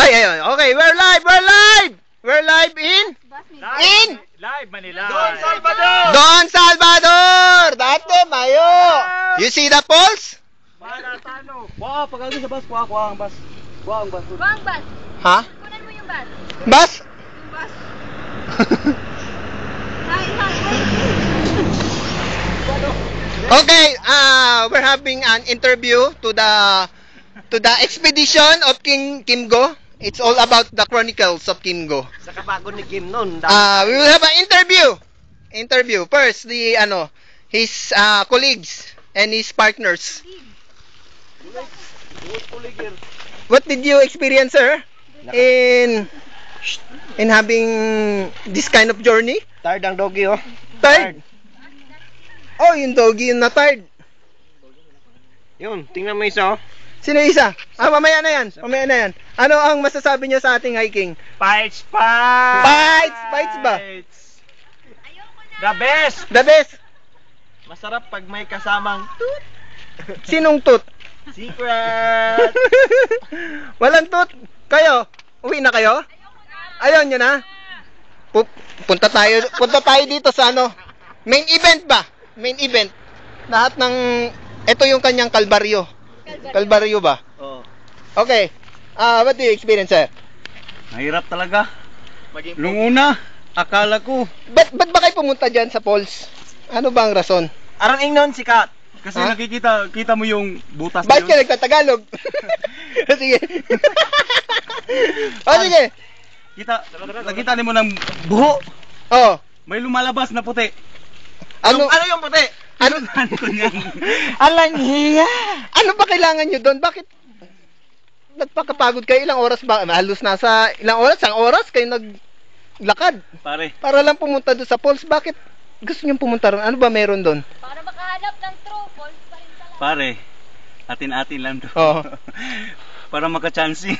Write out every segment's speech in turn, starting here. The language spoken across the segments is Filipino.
Ay, ayun. Okay, we're live, we're live! We're live in In? Live Manila. Don Salvador! Don Salvador! Dati, mayo! You see the pulse? Malatano. Kuha, pag ano sa bus, kuha, kuha ang bus. Kuha ang bus. Bang bus. Ha? Kunan mo yung bus. Bas? Yung bus. Hi, hi, hi. Okay, uh, we're having an interview to the to the expedition of King Kimgo. It's all about the chronicles of Kimgo. Sa kabago ni Kim nun. Uh, we will have an interview. Interview first the ano his uh, colleagues and his partners. What did you experience, sir? In in having this kind of journey? Tired ang doggy, oh. Tired? Oh, yung doggy yung na-tired. Yun, tingnan mo isa, oh. Sino isa? Ah, mamaya na yan. Mamaya na yan. Ano ang masasabi niyo sa ating hiking? Fights pa. Fights! Fights ba? The best. The best. Masarap pag may kasamang toot. Sinong tut? Secret! Walang tut. Kayo, uwi na kayo? Ayaw nyo na? Pu- punta tayo, punta tayo dito sa ano? Main event ba? Main event. Lahat ng, ito yung kanyang kalbaryo. Kalbaryo ba? oh. Okay. Ah, what do you experience, sir? Mahirap talaga. Nung una, akala ko. Ba't, ba't ba kayo pumunta dyan sa falls? Ano ba ang rason? Arang ingnon, sikat. Kasi Ha? nakikita, kita mo yung butas Bakit ka na yun. nagtatagalog? sige. o sige. Kita, nakita mo ng buho. Oh. May lumalabas na puti. Ano, Ano yung puti? ano, Ano alang hiya. Ano ba kailangan nyo doon? Bakit nagpakapagod kayo? Ilang oras ba? Halos nasa ilang oras? Isang oras kayo naglakad Pare, para lang pumunta doon sa falls. Bakit gusto nyo pumunta ron? Ano ba meron doon? Para makahanap ng true false pa rin talaga. pare. Atin-atin lang to. Oo. Para maka-chancing.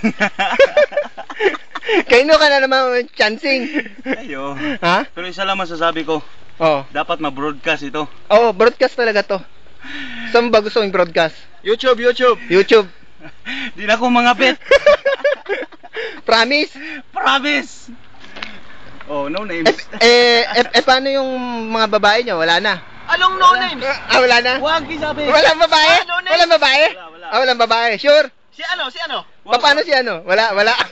Kaino ka na naman chancing. Ayo. ha? Pero isa lang masasabi ko, Oh. dapat ma-broadcast ito. Oh, broadcast talaga to. Saan ba gusto mong broadcast? YouTube, YouTube. YouTube. Di na ako mga bet. Promise? Promise! Oh, no Eh, names. eh, eh, eh, paano yung mga babae nyo? Wala na. Anong no names? Ah, wala na? Huwag sabi. Walang babae? Ah, no names. Walang babae? Wala, wala. Ah, walang babae. Sure? Si ano, si ano? Pa- Paano si ano? Wala, wala.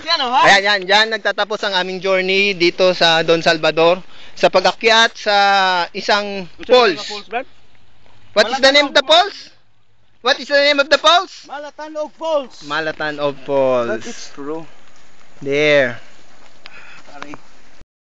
Si ano, ha? Ayan, yan, yan. Nagtatapos ang aming journey dito sa Don Salvador sa pagakyat sa isang pulse. What is the name of the pulse? What is the name of the pulse? Malatan of Falls. Malatan of Falls. But it's true. There. Sorry.